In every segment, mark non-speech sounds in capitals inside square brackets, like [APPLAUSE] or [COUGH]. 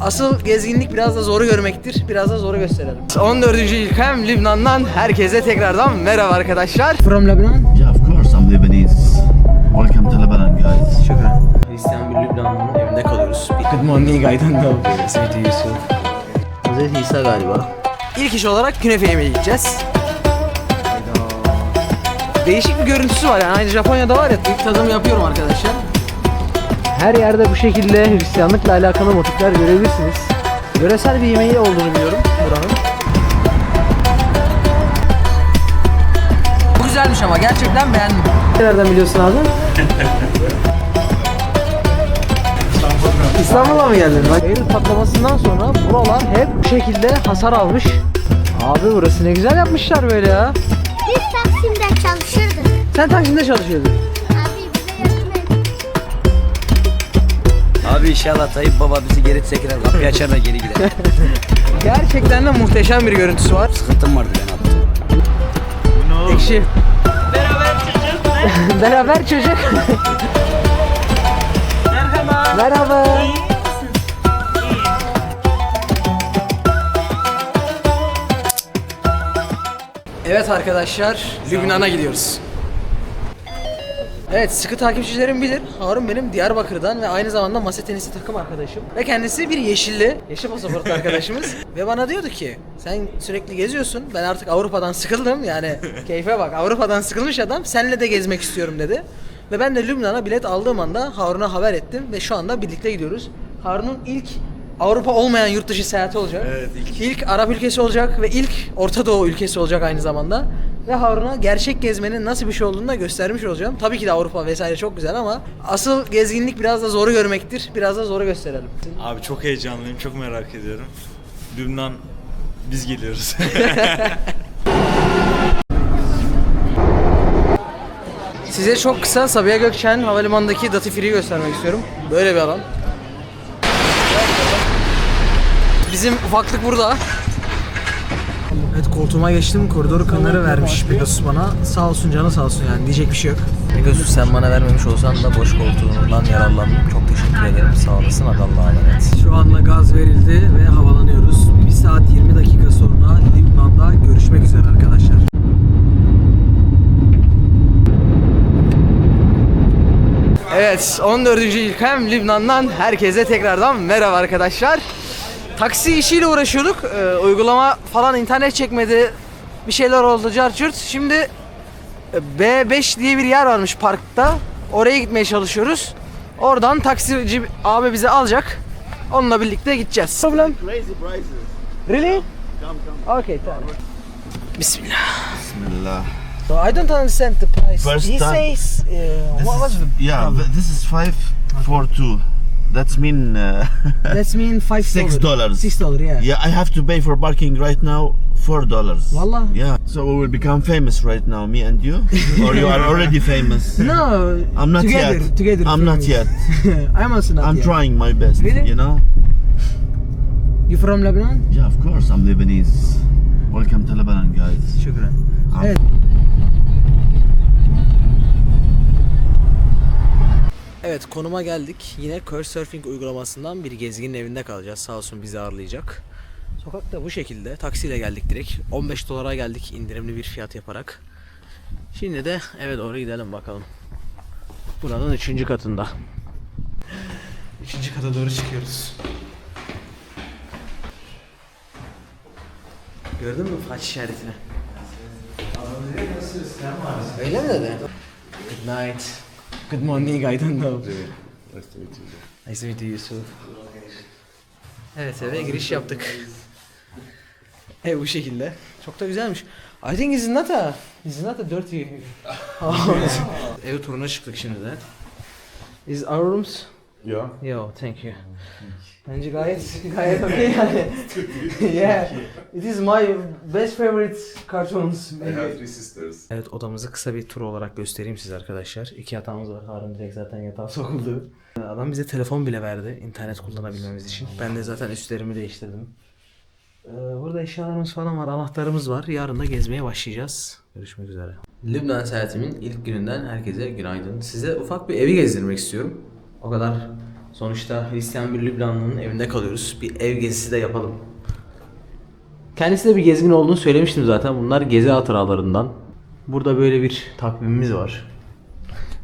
Asıl gezginlik biraz da zoru görmektir. Biraz da zoru gösterelim. 14. ülkem Lübnan'dan herkese tekrardan merhaba arkadaşlar. From Lebanon. Yeah, of course, I'm Lebanese. Welcome to Lebanon, guys. Şükran. Hristiyan bir Lübnanlı'nın evinde kalıyoruz. Good morning, I don't know. Sweet Yusuf. Hazreti İsa galiba. İlk iş olarak künefe yemeye gideceğiz. Değişik bir görüntüsü var yani aynı Japonya'da var ya ilk tadım yapıyorum arkadaşlar. Her yerde bu şekilde Hristiyanlıkla alakalı motifler görebilirsiniz. Yöresel bir yemeği olduğunu biliyorum buranın. Bu güzelmiş ama gerçekten beğendim. Nereden biliyorsun abi? İstanbul'a mı geldin? Bak Eylül patlamasından sonra buralar hep bu şekilde hasar almış. Abi burası ne güzel yapmışlar böyle ya. Biz Taksim'de çalışırdık. Sen Taksim'de çalışıyordun. Abi inşallah Tayyip Baba bizi geri çekirer, kapıyı açar da geri gider. [LAUGHS] Gerçekten de muhteşem bir görüntüsü var. Sıkıntım vardı ben attım. Ekşi. Beraber çocuk. [LAUGHS] Beraber çocuk. Merhaba. Merhaba. Evet arkadaşlar, Lübnan'a gidiyoruz. Evet, sıkı takipçilerim bilir. Harun benim Diyarbakır'dan ve aynı zamanda masa tenisi takım arkadaşım. Ve kendisi bir yeşilli, yeşil pasaport [LAUGHS] arkadaşımız. ve bana diyordu ki, sen sürekli geziyorsun. Ben artık Avrupa'dan sıkıldım. Yani [LAUGHS] keyfe bak, Avrupa'dan sıkılmış adam. Seninle de gezmek istiyorum dedi. Ve ben de Lübnan'a bilet aldığım anda Harun'a haber ettim. Ve şu anda birlikte gidiyoruz. Harun'un ilk Avrupa olmayan yurt dışı seyahati olacak. Evet, ilk. İlk Arap ülkesi olacak ve ilk Orta Doğu ülkesi olacak aynı zamanda. Ve Harun'a gerçek gezmenin nasıl bir şey olduğunu da göstermiş olacağım. Tabii ki de Avrupa vesaire çok güzel ama asıl gezginlik biraz da zoru görmektir. Biraz da zoru gösterelim. Abi çok heyecanlıyım, çok merak ediyorum. Lübnan biz geliyoruz. [LAUGHS] Size çok kısa Sabiha Gökçen Havalimanı'ndaki Datifiri'yi göstermek istiyorum. Böyle bir alan. Bizim ufaklık burada. Evet koltuğuma geçtim. Koridoru kanarı vermiş Pegasus bana. Sağ olsun canı sağ olsun yani diyecek bir şey yok. Pegasus sen bana vermemiş olsan da boş koltuğundan yararlandım. Çok teşekkür ederim. Sağ olasın. Hadi Allah'a emanet. Şu anda gaz verildi ve havalanıyoruz. 1 saat 20 dakika sonra Lübnan'da görüşmek üzere arkadaşlar. Evet 14. ülkem Lübnan'dan herkese tekrardan merhaba arkadaşlar. Taksi işiyle uğraşıyorduk. Ee, uygulama falan internet çekmedi. Bir şeyler oldu carçurt. Şimdi e, B5 diye bir yer varmış parkta. Oraya gitmeye çalışıyoruz. Oradan taksici abi bizi alacak. Onunla birlikte gideceğiz. Problem? Really? Okay, tamam. Bismillah. Bismillah. So I don't understand the price. First He time- says uh, This what was the yeah, th- this is five four two. That's mean uh, [LAUGHS] That's mean five Six dollars. Six dollar, yeah. yeah. I have to pay for parking right now four dollars. Yeah. So we will become famous right now, me and you, [LAUGHS] or you are already famous. No, I'm not together, yet. Together, I'm not yet [LAUGHS] I'm also not I'm yet. trying my best. Really? You know. You from Lebanon? Yeah, of course I'm Lebanese. Welcome to Lebanon, guys. Şükran. Evet. Konuma geldik. Yine Couchsurfing uygulamasından bir gezginin evinde kalacağız. Sağ olsun bizi ağırlayacak. Sokakta bu şekilde taksiyle geldik direkt. 15 dolara geldik indirimli bir fiyat yaparak. Şimdi de eve doğru gidelim bakalım. Buranın 3. katında. 3. kata doğru çıkıyoruz. Gördün mü faç işaretini? Öyle mi dedi? Good night. Good morning, I don't know. Nice to meet you, Yusuf. Evet eve giriş yaptık. [LAUGHS] Ev bu şekilde. Çok da güzelmiş. I think it's not a, it's not a dirty [LAUGHS] house. Ev turuna çıktık şimdi de. Is our rooms? Yeah. Yo, thank you. Bence gayet gayet okey yani. [LAUGHS] [LAUGHS] yeah. It is my best favorite cartoons. I have three sisters. Evet odamızı kısa bir tur olarak göstereyim size arkadaşlar. İki yatağımız var. Harun direkt zaten yatağa sokuldu. Adam bize telefon bile verdi internet kullanabilmemiz için. Ben de zaten üstlerimi değiştirdim. Ee, burada eşyalarımız falan var, anahtarımız var. Yarın da gezmeye başlayacağız. Görüşmek üzere. Lübnan seyahatimin ilk gününden herkese günaydın. Size ufak bir evi gezdirmek istiyorum. O kadar Sonuçta Hristiyan bir Lübnanlı'nın evinde kalıyoruz. Bir ev gezisi de yapalım. Kendisi de bir gezgin olduğunu söylemiştim zaten. Bunlar gezi hatıralarından. Burada böyle bir takvimimiz var.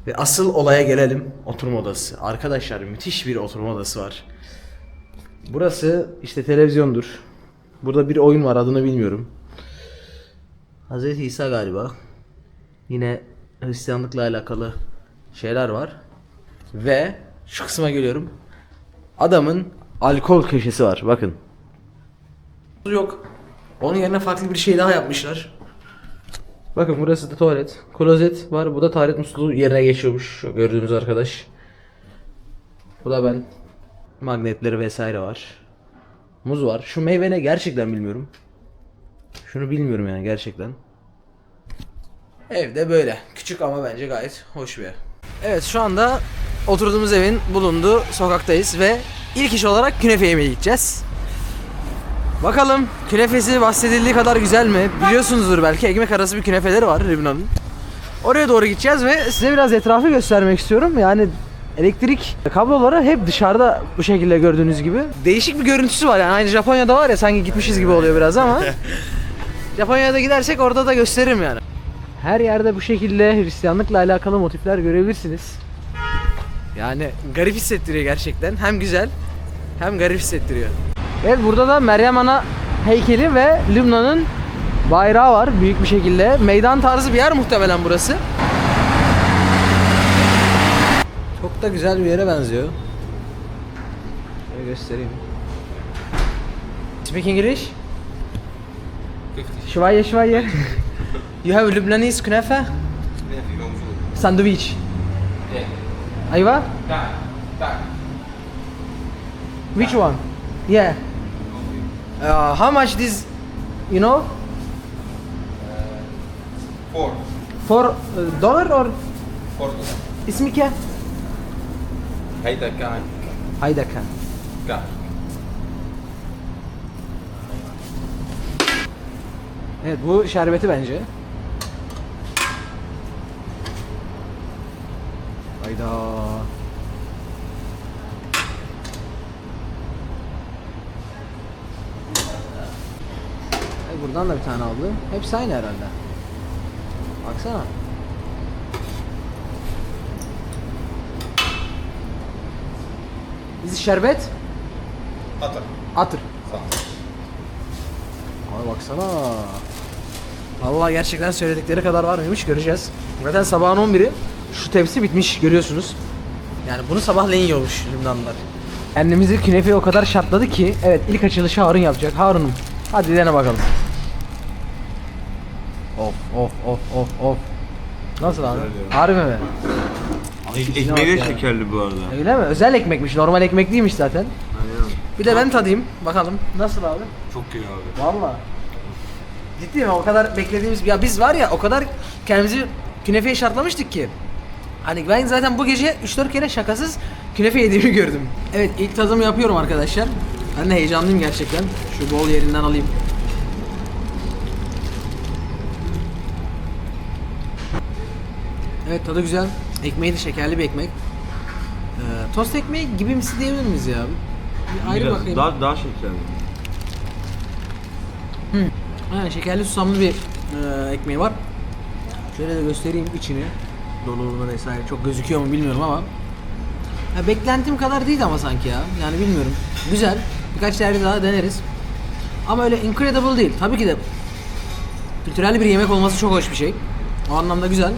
Ve asıl olaya gelelim. Oturma odası. Arkadaşlar müthiş bir oturma odası var. Burası işte televizyondur. Burada bir oyun var adını bilmiyorum. Hazreti İsa galiba. Yine Hristiyanlıkla alakalı şeyler var. Ve şu kısma geliyorum. Adamın alkol köşesi var bakın. Yok. Onun yerine farklı bir şey daha yapmışlar. Bakın burası da tuvalet. Klozet var. Bu da tuvalet musluğu yerine geçiyormuş. Şu gördüğünüz arkadaş. Bu da ben. Magnetleri vesaire var. Muz var. Şu meyve ne gerçekten bilmiyorum. Şunu bilmiyorum yani gerçekten. Evde böyle. Küçük ama bence gayet hoş bir ev. Evet şu anda oturduğumuz evin bulunduğu sokaktayız ve ilk iş olarak künefe yemeye gideceğiz. Bakalım künefesi bahsedildiği kadar güzel mi? Biliyorsunuzdur belki ekmek arası bir künefeleri var Lübnan'ın. Oraya doğru gideceğiz ve size biraz etrafı göstermek istiyorum. Yani elektrik kabloları hep dışarıda bu şekilde gördüğünüz gibi. Değişik bir görüntüsü var yani aynı Japonya'da var ya sanki gitmişiz gibi oluyor biraz ama. [LAUGHS] Japonya'da gidersek orada da gösteririm yani. Her yerde bu şekilde Hristiyanlıkla alakalı motifler görebilirsiniz. Yani garip hissettiriyor gerçekten. Hem güzel hem garip hissettiriyor. Evet burada da Meryem Ana heykeli ve Lübnan'ın bayrağı var büyük bir şekilde. Meydan tarzı bir yer muhtemelen burası. Çok da güzel bir yere benziyor. Şöyle göstereyim. Speak English? Şivaye şivaye. [LAUGHS] you have Lebanese künefe? Sandviç. Ayva? That. That. Which one? Yeah. Uh, how much this, you know? Uh, four. Four uh, dollar or? Four dollar. İsmi ne? Hayda Khan. Hayda Khan. Khan. Evet bu şerbeti bence. Hayda. E buradan da bir tane aldı. Hepsi aynı herhalde. Baksana. Bizi şerbet. Atır. Atır. Abi baksana. Vallahi gerçekten söyledikleri kadar var mıymış göreceğiz. Zaten sabahın 11'i şu tepsi bitmiş görüyorsunuz. Yani bunu sabahleyin yiyormuş Lübnanlılar. Kendimizi künefeye o kadar şartladı ki evet ilk açılışı Harun yapacak. Harun'um hadi dene bakalım. Of of of of of. Nasıl abi? Harbi mi? Ekmeği de şekerli bu arada. Öyle mi? Özel ekmekmiş. Normal ekmek değilmiş zaten. Bir de ben tadayım. Bakalım. Nasıl abi? Çok iyi abi. Valla. Ciddi mi? O kadar beklediğimiz... Ya biz var ya o kadar kendimizi künefeye şartlamıştık ki. Hani ben zaten bu gece 3-4 kere şakasız künefe yediğimi gördüm. Evet ilk tadımı yapıyorum arkadaşlar. Ben de heyecanlıyım gerçekten. Şu bol yerinden alayım. Evet tadı güzel. Ekmeği de şekerli bir ekmek. Ee, tost ekmeği gibimsi diyebilir miyiz ya? Bir ayrı bakayım. Daha, daha şekerli. Aynen şekerli susamlı bir e, ekmeği var. Şöyle de göstereyim içini. Doluğunu vesaire çok gözüküyor mu bilmiyorum ama. Ya beklentim kadar değil ama sanki ya. Yani bilmiyorum. Güzel. Birkaç yerde daha deneriz. Ama öyle incredible değil. Tabii ki de kültürel bir yemek olması çok hoş bir şey. O anlamda güzel.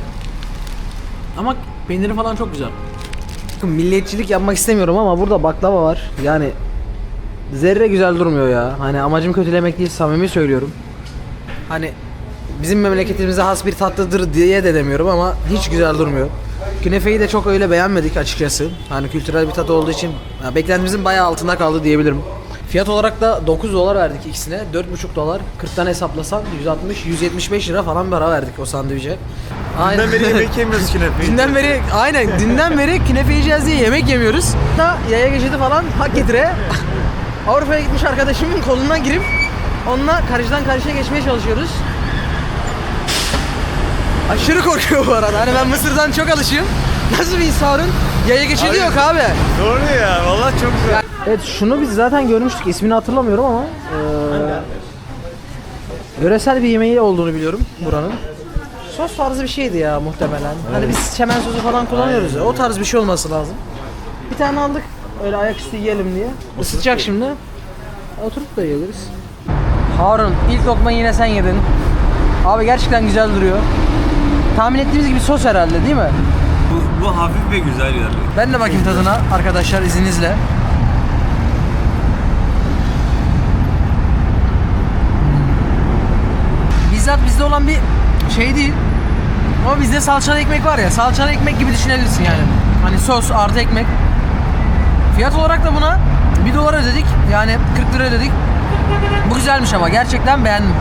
Ama peyniri falan çok güzel. Milliyetçilik yapmak istemiyorum ama burada baklava var. Yani zerre güzel durmuyor ya. Hani amacım kötülemek değil samimi söylüyorum. Hani bizim memleketimize has bir tatlıdır diye de demiyorum ama hiç güzel durmuyor. Künefeyi de çok öyle beğenmedik açıkçası. Hani kültürel bir tat olduğu için ya beklentimizin bayağı altında kaldı diyebilirim. Fiyat olarak da 9 dolar verdik ikisine. 4,5 dolar. 40'tan hesaplasan 160 175 lira falan para verdik o sandviçe. Aynen. Dünden beri yemek yemiyoruz [LAUGHS] künefeyi. Dünden beri aynen dünden beri künefe yiyeceğiz diye yemek yemiyoruz. Da yaya geçidi falan hak getire. Avrupa'ya gitmiş arkadaşımın kolundan girip onunla karşıdan karşıya geçmeye çalışıyoruz. Aşırı korkuyor bu arada. Hani ben Mısır'dan çok alışığım. Nasıl bir Harun? Yaya geçidi yok abi. Doğru ya vallahi çok güzel. Evet şunu biz zaten görmüştük. İsmini hatırlamıyorum ama eee yöresel bir yemeği olduğunu biliyorum buranın. Sos tarzı bir şeydi ya muhtemelen. Hani biz çemen sosu falan kullanıyoruz ya. O tarz bir şey olması lazım. Bir tane aldık öyle ayaküstü yiyelim diye. Isıtacak şimdi. Oturup da yiyebiliriz. Harun ilk lokmayı yine sen yedin. Abi gerçekten güzel duruyor. Tahmin ettiğimiz gibi sos herhalde değil mi? Bu, bu hafif ve güzel yani. Ben de bakayım tadına arkadaşlar izninizle. Bizzat bizde olan bir şey değil. Ama bizde salçalı ekmek var ya, salçalı ekmek gibi düşünebilirsin yani. Hani sos artı ekmek. Fiyat olarak da buna 1 dolar ödedik. Yani 40 lira ödedik. Bu güzelmiş ama gerçekten beğendim.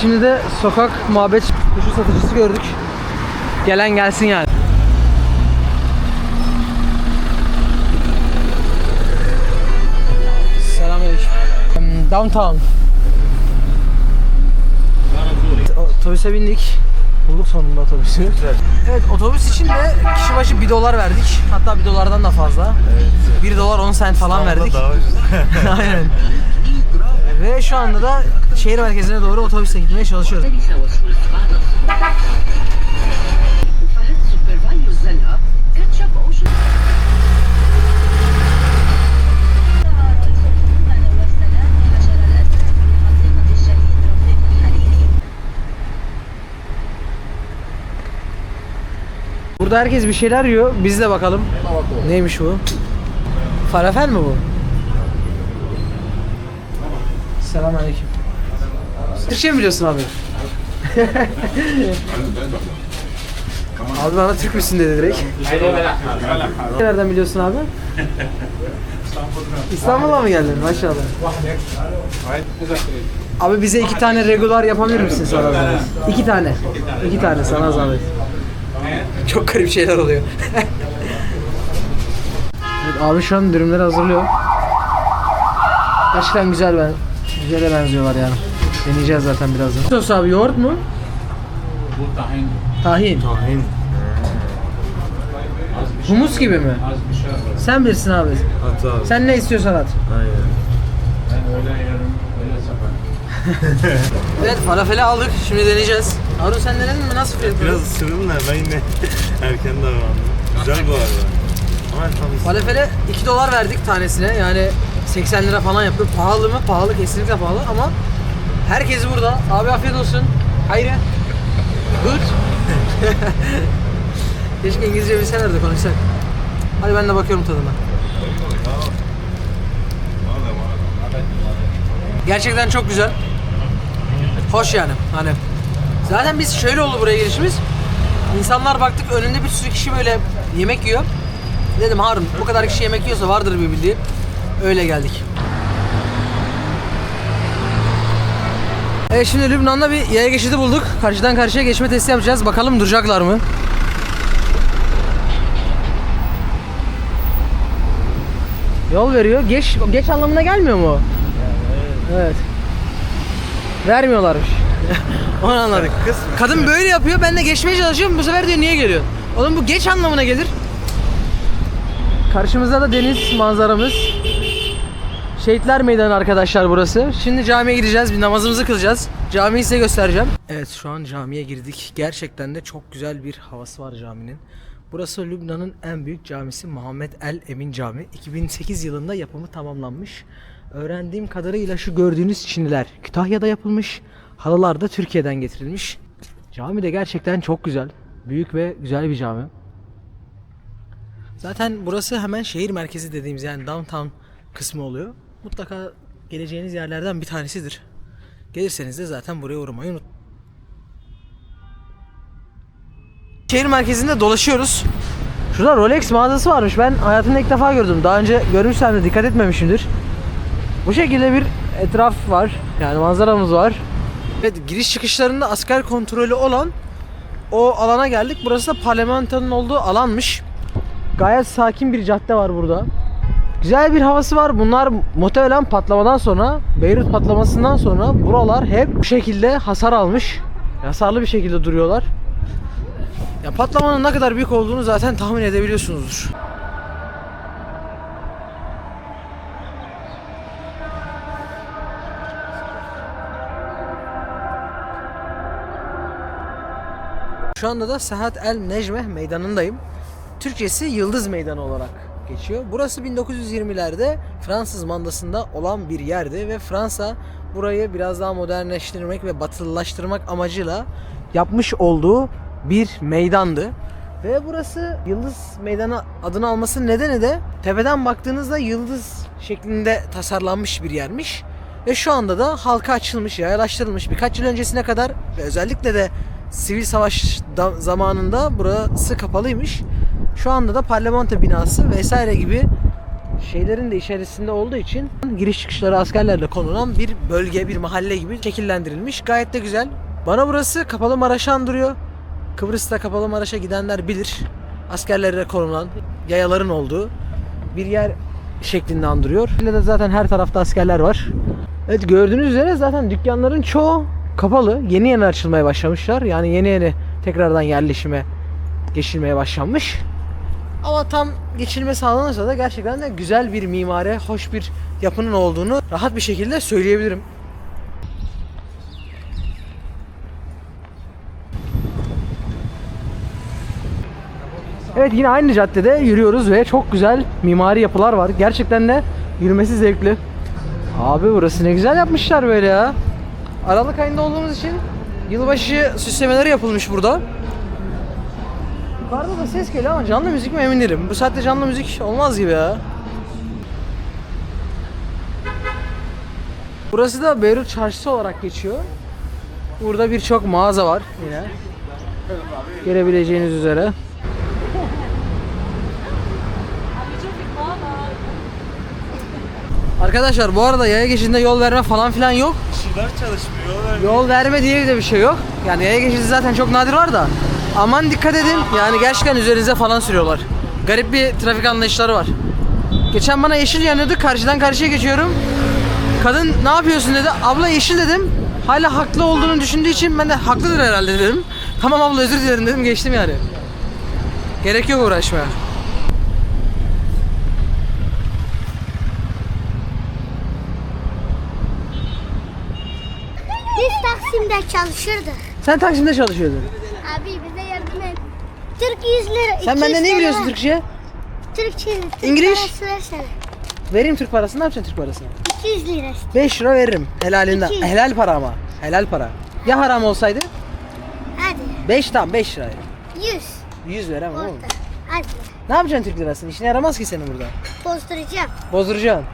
Şimdi de sokak muhabbet kuşu satıcısı gördük. Gelen gelsin yani. Selamünaleyküm. Downtown. Otobüse bindik. Bulduk sonunda otobüsü. Evet otobüs için de kişi başı 1 dolar verdik. Hatta 1 dolardan da fazla. 1 dolar 10 cent falan verdik. Daha ucuz. [LAUGHS] Aynen. Ve şu anda da şehir merkezine doğru otobüse gitmeye çalışıyoruz. Burada herkes bir şeyler yiyor. Biz de bakalım. Neymiş bu? Falafel mi bu? Selamünaleyküm. Türkçe mi biliyorsun abi? abi bana Türk müsün dedi direkt. Nereden biliyorsun abi? İstanbul'a mı geldin? Maşallah. Abi bize iki tane regular yapabilir misin sana zahmet? İki tane. İki tane sana zahmet. Çok garip şeyler oluyor. evet, abi şu an dürümleri hazırlıyor. Gerçekten güzel ben. Güzele benziyorlar yani. Deneyeceğiz zaten birazdan. Sos abi yoğurt mu? Bu tahin. Tahin. Tahin. Humus gibi mi? Sen bilirsin abi. At abi. Sen ne istiyorsan at. Aynen. [LAUGHS] Evet falafeli aldık. Şimdi deneyeceğiz. Harun sen denedin mi? Nasıl fiyatı? Biraz ısırdım da ben yine [LAUGHS] erken davrandım. Güzel bu arada. Falafele 2 dolar verdik tanesine. Yani 80 lira falan yapıyor. Pahalı mı? Pahalı kesinlikle pahalı ama herkes burada. Abi afiyet olsun. Hayır. Good. [LAUGHS] Keşke İngilizce bilseler de konuşsak. Hadi ben de bakıyorum tadına. Gerçekten çok güzel. Hoş yani. Hani zaten biz şöyle oldu buraya gelişimiz. İnsanlar baktık önünde bir sürü kişi böyle yemek yiyor. Dedim Harun bu kadar kişi yemek yiyorsa vardır bir bildiği. Öyle geldik. Evet şimdi Lübnan'da bir yaya geçidi bulduk. Karşıdan karşıya geçme testi yapacağız. Bakalım duracaklar mı? Yol veriyor. Geç geç anlamına gelmiyor mu? Evet. Vermiyorlarmış. [LAUGHS] Onu anladık. Kadın böyle yapıyor. Ben de geçmeye çalışıyorum. Bu sefer diyor niye geliyor? Oğlum bu geç anlamına gelir. Karşımızda da deniz manzaramız. Şehitler Meydanı arkadaşlar burası. Şimdi camiye gideceğiz. Bir namazımızı kılacağız. Camiyi size göstereceğim. Evet şu an camiye girdik. Gerçekten de çok güzel bir havası var caminin. Burası Lübnan'ın en büyük camisi Muhammed El Emin Cami. 2008 yılında yapımı tamamlanmış. Öğrendiğim kadarıyla şu gördüğünüz çiniler Kütahya'da yapılmış. Halılar da Türkiye'den getirilmiş. Cami de gerçekten çok güzel. Büyük ve güzel bir cami. Zaten burası hemen şehir merkezi dediğimiz yani downtown kısmı oluyor. Mutlaka geleceğiniz yerlerden bir tanesidir. Gelirseniz de zaten buraya uğramayı unut. Şehir merkezinde dolaşıyoruz. Şurada Rolex mağazası varmış. Ben hayatımda ilk defa gördüm. Daha önce görmüşsem de dikkat etmemişimdir. Bu şekilde bir etraf var. Yani manzaramız var. Evet giriş çıkışlarında asker kontrolü olan o alana geldik. Burası da parlamentonun olduğu alanmış. Gayet sakin bir cadde var burada. Güzel bir havası var. Bunlar muhtemelen patlamadan sonra, Beyrut patlamasından sonra buralar hep bu şekilde hasar almış. Hasarlı bir şekilde duruyorlar. Ya patlamanın ne kadar büyük olduğunu zaten tahmin edebiliyorsunuzdur. Şu anda da Sahat El Necmeh meydanındayım. Türkçesi Yıldız Meydanı olarak geçiyor. Burası 1920'lerde Fransız mandasında olan bir yerdi ve Fransa burayı biraz daha modernleştirmek ve batılılaştırmak amacıyla yapmış olduğu bir meydandı. Ve burası Yıldız Meydanı adını almasının nedeni de tepeden baktığınızda yıldız şeklinde tasarlanmış bir yermiş. Ve şu anda da halka açılmış, yayalaştırılmış. Birkaç yıl öncesine kadar ve özellikle de sivil savaş da- zamanında burası kapalıymış. Şu anda da parlamento binası vesaire gibi şeylerin de içerisinde olduğu için giriş çıkışları askerlerle konulan bir bölge, bir mahalle gibi şekillendirilmiş. Gayet de güzel. Bana burası Kapalı Maraş'ı andırıyor. Kıbrıs'ta Kapalı Maraş'a gidenler bilir. Askerlerle konulan, yayaların olduğu bir yer şeklinde andırıyor. De zaten her tarafta askerler var. Evet gördüğünüz üzere zaten dükkanların çoğu kapalı. Yeni yeni açılmaya başlamışlar. Yani yeni yeni tekrardan yerleşime geçilmeye başlanmış. Ama tam geçilme sağlanırsa da gerçekten de güzel bir mimare, hoş bir yapının olduğunu rahat bir şekilde söyleyebilirim. Evet yine aynı caddede yürüyoruz ve çok güzel mimari yapılar var. Gerçekten de yürümesi zevkli. Abi burası ne güzel yapmışlar böyle ya. Aralık ayında olduğumuz için yılbaşı süslemeleri yapılmış burada. Yukarıda da ses geliyor ama canlı müzik mi emin değilim. Bu saatte canlı müzik olmaz gibi ya. Burası da Beyrut Çarşısı olarak geçiyor. Burada birçok mağaza var yine. Görebileceğiniz üzere. Arkadaşlar bu arada yaya geçidinde yol verme falan filan yok. Işıklar çalışmıyor. Yol verme diye de bir şey yok. Yani yaya geçidi zaten çok nadir var da. Aman dikkat edin. Yani gerçekten üzerinize falan sürüyorlar. Garip bir trafik anlayışları var. Geçen bana yeşil yanıyordu. Karşıdan karşıya geçiyorum. Kadın ne yapıyorsun dedi. Abla yeşil dedim. Hala haklı olduğunu düşündüğü için ben de haklıdır herhalde dedim. Tamam abla özür dilerim dedim. Geçtim yani. Gerek yok uğraşmaya. Biz Taksim'de çalışırdık. Sen Taksim'de çalışıyordun. Abi et. Türk 100 lira. Sen 200 benden ne biliyorsun. Türkçe? Türkçe. Türk İngiliz? parası versene. Vereyim Türk parasını. Ne yapacaksın Türk parasını? 200 lira. 5 lira veririm helalinden. İki. Helal para ama. Helal para. Ya haram olsaydı? Hadi. 5 tam 5 lira. 100. 100 veremem oğlum. Orta. Hadi. Ne yapacaksın Türk lirasını? İşine yaramaz ki senin burada. Bozduracağım. Bozduracaksın.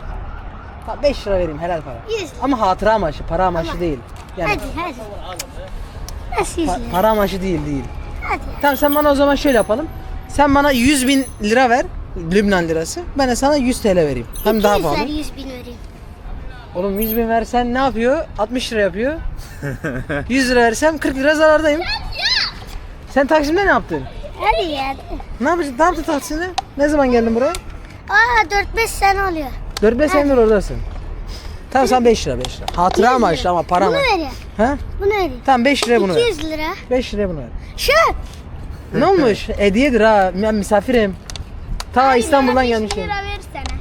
Ha 5 lira vereyim helal para. 100 lira. Ama hatıra amaçlı, para amaçlı Ama- değil. Yani Hadi hadi. Nasıl 100 pa- lira? para amaçlı değil değil. Hadi. Tamam sen bana o zaman şöyle yapalım. Sen bana 100 bin lira ver. Lübnan lirası. Ben de sana 100 TL vereyim. Hem daha 200 ver, pahalı. 100 bin vereyim. Oğlum 100 bin versen ne yapıyor? 60 lira yapıyor. [LAUGHS] 100 lira versem 40 lira zarardayım. Sen Taksim'de ne yaptın? Hadi ya. Ne yapacaksın? Ne yaptın Taksim'de? Ne zaman geldin buraya? Aa 4-5 sene oluyor. 4-5 senedir oradasın. Tamam sen 5 lira 5 lira. Hatıra 100 lira. amaçlı ama para Bunu mı? veriyorum. Ha? Bunu vereyim. Tamam 5 liraya bunu ver. 200 lira. 5 liraya bunu ver. Şu. Ne olmuş? Hediyedir ha. Ben misafirim. Ta İstanbul'dan gelmişim. lira versene.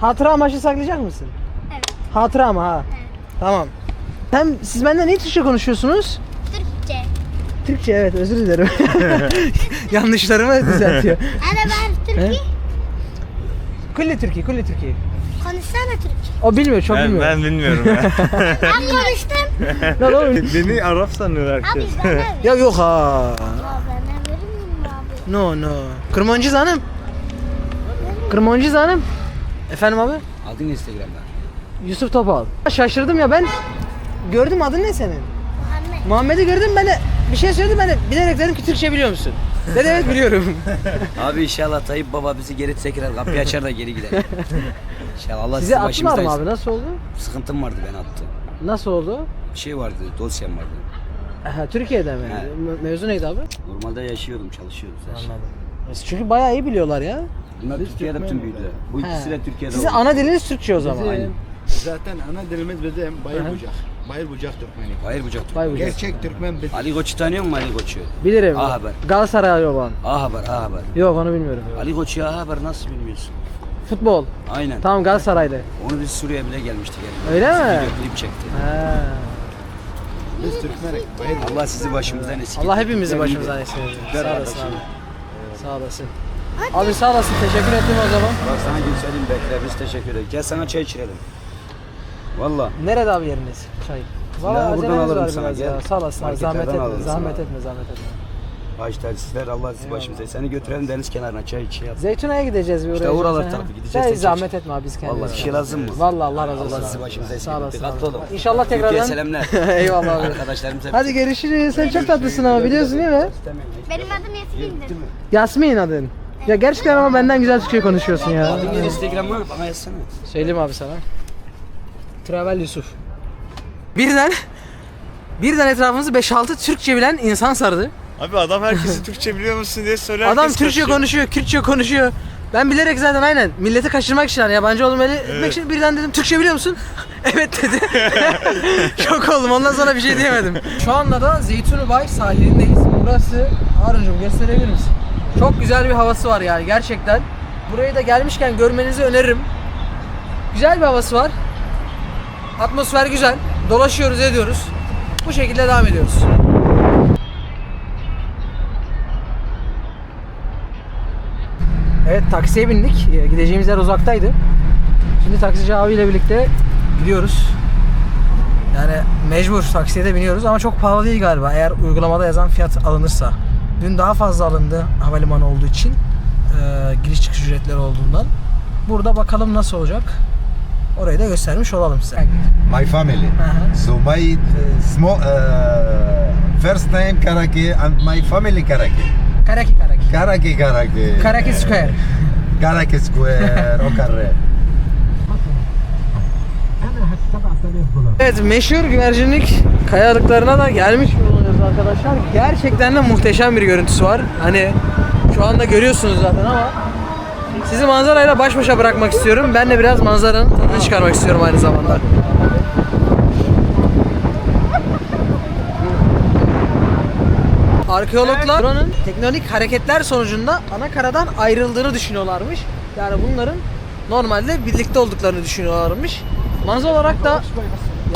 Hatıra amaçlı saklayacak mısın? Evet. Hatıra ama ha. Tamam. Sen siz benden ne Türkçe konuşuyorsunuz? Türkçe. Türkçe evet özür dilerim. [LAUGHS] [LAUGHS] Yanlışlarımı düzeltiyor. Ana ben Türkiye. Kulli Türkiye, kulli Türkiye. Konuşsana Türkçe. O bilmiyor, çok Ben, bilmiyor. ben bilmiyorum ya. [LAUGHS] Ben konuştum. [LAUGHS] Lan oğlum. Beni Arap sanıyor Abi herkes. [LAUGHS] ver. ya yok ha. Bana verir miyim abi? No no. Kırmancı hanım. Kırmancı hanım. Efendim abi? Adın Instagram'da. Yusuf Topal. Şaşırdım ya ben. Gördüm adın ne senin? Muhammed. Muhammed'i gördüm ben de bir şey söyledi ben de bilerek dedim ki Türkçe biliyor musun? Dedi evet biliyorum. Abi inşallah Tayyip Baba bizi geri çeker kapıyı açar da geri gider. İnşallah Allah Size sizi attılar mı abi nasıl oldu? Sıkıntım vardı ben attım. Nasıl oldu? Bir şey vardı, dosyam vardı. Aha, Türkiye'de mi? He. Me- Mevzu neydi abi? Normalde yaşıyordum, çalışıyordum. zaten. Çünkü bayağı iyi biliyorlar ya. Bunlar Türkiye'de bütün büyüdüler. Bu He. ikisi de Türkiye'de Sizin oldu. ana diliniz Türkçe o zaman. Aynen. Zaten ana dilimiz bizim Bayburcak. Bayır Bucak Türkmeni. Hayır bucak. Vay be. Gerçek Türkmen bir Ali Koç'u tanıyor musun Ali Koç'u? Bilirim. A Haber. Galatasaray olan. A Haber, A Haber. Yok onu bilmiyorum. Ali Koç'u A Haber nasıl bilmiyorsun? Futbol. Aynen. Tamam Galatasaray'da. Onu biz Suriye bile gelmiştik yani. Öyle mi? Video klip çekti. Ha. Biz Türkmenik. Bayır Allah sizi başımızdan eksik Allah hepimizi Ben başımızdan. Ver Sağ olasın abi. Sağ olasın. Abi sağ olasın. Teşekkür ettim o zaman. Bak sana gün söyleyeyim bekle biz teşekkür ederiz. Gel sana çay içirelim. Valla. Nerede abi yeriniz? Çay. Valla acelemiz alırım var sana, biraz gel. ya. Sağ olasın abi. Zahmet etme. Zahmet etme. Zahmet etme. Baş tacısızlar Allah sizi başımıza. Seni götürelim deniz kenarına çay iç şey yap. Zeytuna'ya gideceğiz bir oraya. İşte oralar tarafı gideceğiz, Sen zahmet etme abi biz kendimiz. Vallahi bir şey lazım mı? Vallahi Allah razı olsun. Allah sizi başımıza Sağ eksik olasın. Haklı olun. İnşallah tekrardan. selamlar. [LAUGHS] Eyvallah abi. Arkadaşlarımıza Hadi görüşürüz. Sen çok tatlısın ama biliyorsun değil mi? Benim adım Yasmin'dir. Yasmin adın. Ya gerçekten ama benden güzel Türkçe konuşuyorsun ya. Adın Instagram'a bana yazsana. Söyleyeyim abi sana. Travel Yusuf. Birden birden etrafımızı 5-6 Türkçe bilen insan sardı. Abi adam herkesi [LAUGHS] Türkçe biliyor musun diye soruyor. Adam herkes Türkçe kaçıyor. konuşuyor, Kürtçe konuşuyor. Ben bilerek zaten aynen milleti kaçırmak için hani yabancı belli etmek için birden dedim Türkçe biliyor musun? [LAUGHS] evet dedi. [LAUGHS] Şok oldum ondan sonra bir şey diyemedim. Şu anda da Zeytinubay sahilindeyiz. Burası Harun'cum gösterebilir misin? Çok güzel bir havası var yani gerçekten. Burayı da gelmişken görmenizi öneririm. Güzel bir havası var. Atmosfer güzel. Dolaşıyoruz ediyoruz. Bu şekilde devam ediyoruz. Evet taksiye bindik. Ee, Gideceğimiz yer uzaktaydı. Şimdi taksici abiyle birlikte gidiyoruz. Yani mecbur taksiye de biniyoruz ama çok pahalı değil galiba eğer uygulamada yazan fiyat alınırsa. Dün daha fazla alındı havalimanı olduğu için. Ee, giriş çıkış ücretleri olduğundan. Burada bakalım nasıl olacak. Orayı da göstermiş olalım size. my family. Uh-huh. So my uh, small uh, first name Karaki and my family Karaki. Karaki Karaki. Karaki Karaki. Karaki Square. Karaki Square [LAUGHS] o Karre. Evet meşhur güvercinlik kayalıklarına da gelmiş bulunuyoruz arkadaşlar. Gerçekten de muhteşem bir görüntüsü var. Hani şu anda görüyorsunuz zaten ama sizi manzarayla baş başa bırakmak istiyorum. Ben de biraz manzaranın tadını çıkarmak istiyorum aynı zamanda. Arkeologlar buranın teknonik hareketler sonucunda ana karadan ayrıldığını düşünüyorlarmış. Yani bunların normalde birlikte olduklarını düşünüyorlarmış. Manzara olarak da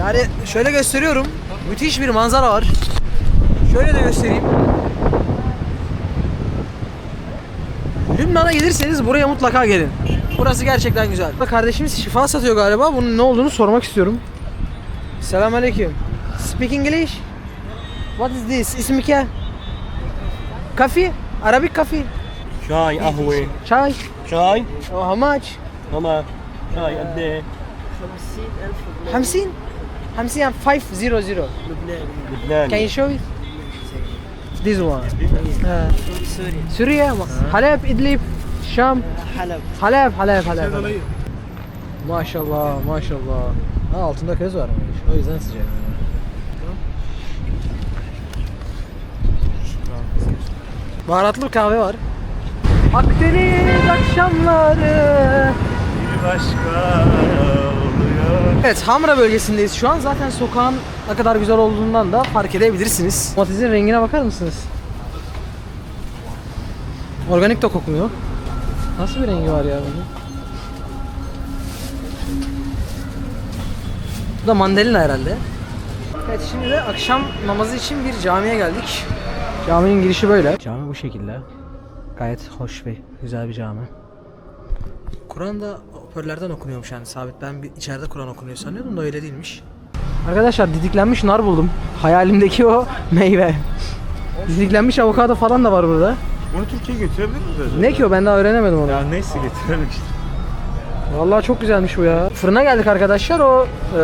yani şöyle gösteriyorum. Müthiş bir manzara var. Şöyle de göstereyim. Lübnan'a gelirseniz buraya mutlaka gelin. Burası gerçekten güzel. Kardeşimiz şifa satıyor galiba. Bunun ne olduğunu sormak istiyorum. Selamünaleyküm. Speak English? What is this? İsmike? Coffee? Arabic coffee? Çay, ahve. Çay. Çay. Oh, how much? Ama çay adde. 50 50 500 Lebanon Lebanon Can you show it? This one. Uh, Suriye. Suriye. Uh-huh. Halep, İdlib, Şam. Halep. Halep, Halep, Halep. Maşallah, maşallah. Ha, altında köz varmış. O yüzden sıcak. Baharatlı bir kahve var. Akdeniz akşamları. Başka oluyor. Evet Hamra bölgesindeyiz şu an. Zaten sokağın ne kadar güzel olduğundan da fark edebilirsiniz. Domatesin rengine bakar mısınız? Organik de kokmuyor. Nasıl bir rengi var ya bunun? Bu da mandalina herhalde. Evet şimdi de akşam namazı için bir camiye geldik. Caminin girişi böyle. Cami bu şekilde. Gayet hoş ve güzel bir cami. Kur'an da hoparlörlerden okunuyormuş yani sabit. Ben bir içeride Kur'an okunuyor sanıyordum da öyle değilmiş. Arkadaşlar didiklenmiş nar buldum. Hayalimdeki o meyve. Didiklenmiş avokado falan da var burada. Bunu Türkiye'ye götürebilir miyiz acaba? Ne ki o ben daha öğrenemedim onu. Ya neyse getirelim işte. Vallahi çok güzelmiş bu ya. Fırına geldik arkadaşlar. O e,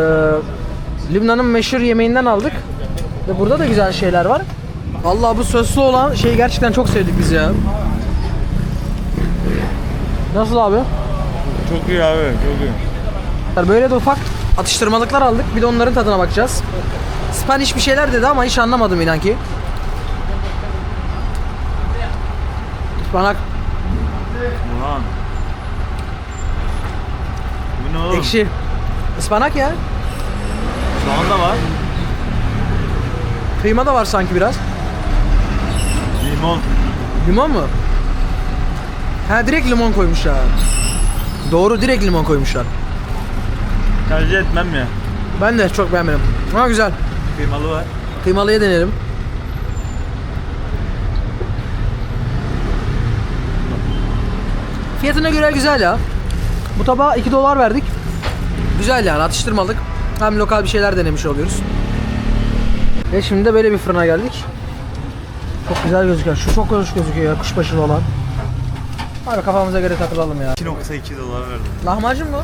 Lübnan'ın meşhur yemeğinden aldık. Ve burada da güzel şeyler var. Vallahi bu soslu olan şeyi gerçekten çok sevdik biz ya. Nasıl abi? Çok iyi abi çok iyi. Böyle de ufak atıştırmalıklar aldık. Bir de onların tadına bakacağız. Spanish bir şeyler dedi ama hiç anlamadım inan ki. Ispanak Ulan. Bu ne oğlum? ekşi. Ispanak ya. Soğan da var. Kıyma da var sanki biraz. Limon. Limon mu? Ha direkt limon koymuşlar. Doğru direkt limon koymuşlar. Tercih etmem ya. Ben de çok beğenmedim. Ama güzel. Kıymalı var. Kıymalıya deneyelim. Fiyatına göre güzel ya. Bu tabağa 2 dolar verdik. Güzel yani atıştırmalık. Hem lokal bir şeyler denemiş oluyoruz. Ve şimdi de böyle bir fırına geldik. Çok güzel gözüküyor. Şu çok hoş gözüküyor ya kuşbaşılı olan. Abi kafamıza göre takılalım ya. 2.2 dolar verdim. Lahmacun mu?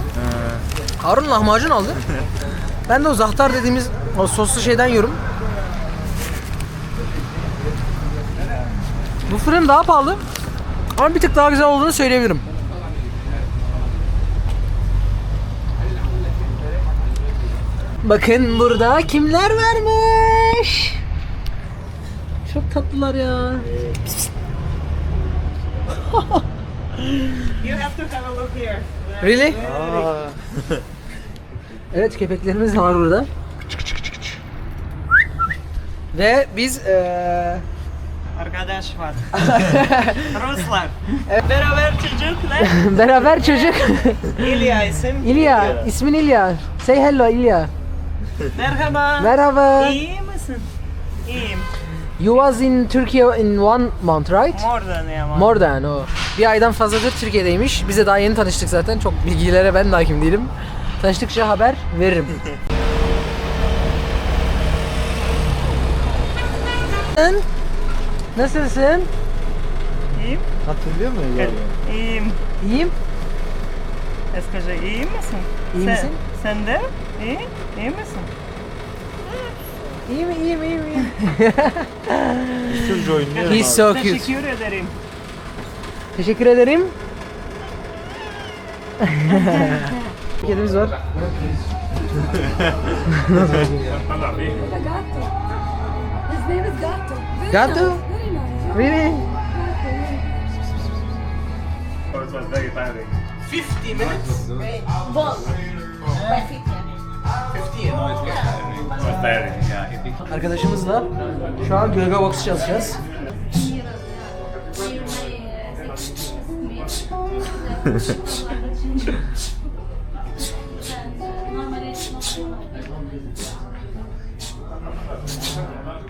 Harun lahmacun aldı. [LAUGHS] ben de o zahtar dediğimiz o soslu şeyden yiyorum. Bu fırın daha pahalı. Ama bir tık daha güzel olduğunu söyleyebilirim. Bakın burada kimler varmış. Çok tatlılar ya. You have to have a look here. Really? evet köpeklerimiz var burada. Ve biz eee Arkadaş var. [LAUGHS] Ruslar. Beraber çocuklar. [LAUGHS] beraber çocuk. İlya isim. İlya, ismin İlya. Say hello İlya. Merhaba. Merhaba. İyi misin? İyiyim. You was in Turkey in one month, right? More than yaman. More than o. Bir aydan fazladır Türkiye'deymiş. Bize daha yeni tanıştık zaten. Çok bilgilere ben de hakim değilim. Tanıştıkça haber veririm. Sen [LAUGHS] Nasılsın? İyiyim. Hatırlıyor musun ya? İyiyim. İyiyim. Eskaca iyi misin? İyi sen, misin? Sen de? İyi. İyi misin? İyiyim, iyiyim, iyiyim, [LAUGHS] iyiyim. Türkçe oynuyor. He's so cute. Teşekkür ederim. Teşekkür ederim. [LAUGHS] Kedimiz var. His name is Gato. Very Gato? nice, Very nice. Really? 50 minutes? One. By 50. Arkadaşımızla şu an gölge boks çalışacağız.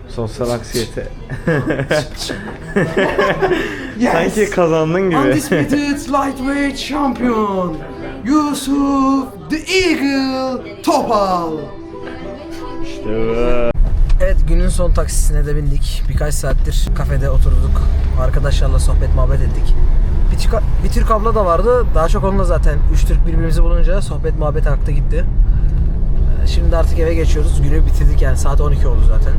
Sosyal aksiyete. [LAUGHS] Sanki kazandın gibi. Undisputed lightweight champion Yusuf the Eagle Topal. İşte bu. Evet günün son taksisine de bindik. Birkaç saattir kafede oturduk. Arkadaşlarla sohbet muhabbet ettik. Bir Türk, bir Türk abla da vardı. Daha çok onunla zaten 3 Türk birbirimizi bulunca sohbet muhabbet aktı gitti. Ee, Şimdi artık eve geçiyoruz. Günü bitirdik yani saat 12 oldu zaten.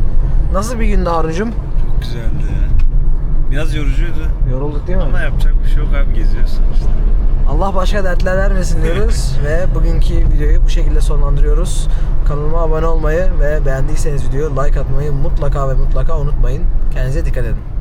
Nasıl bir gündü Harun'cum? Çok güzeldi ya. Biraz yorucuydu. Yorulduk değil mi? Ama yapacak bir şey yok abi geziyorsun işte. Allah başka dertler vermesin diyoruz [LAUGHS] ve bugünkü videoyu bu şekilde sonlandırıyoruz. Kanalıma abone olmayı ve beğendiyseniz videoyu like atmayı mutlaka ve mutlaka unutmayın. Kendinize dikkat edin.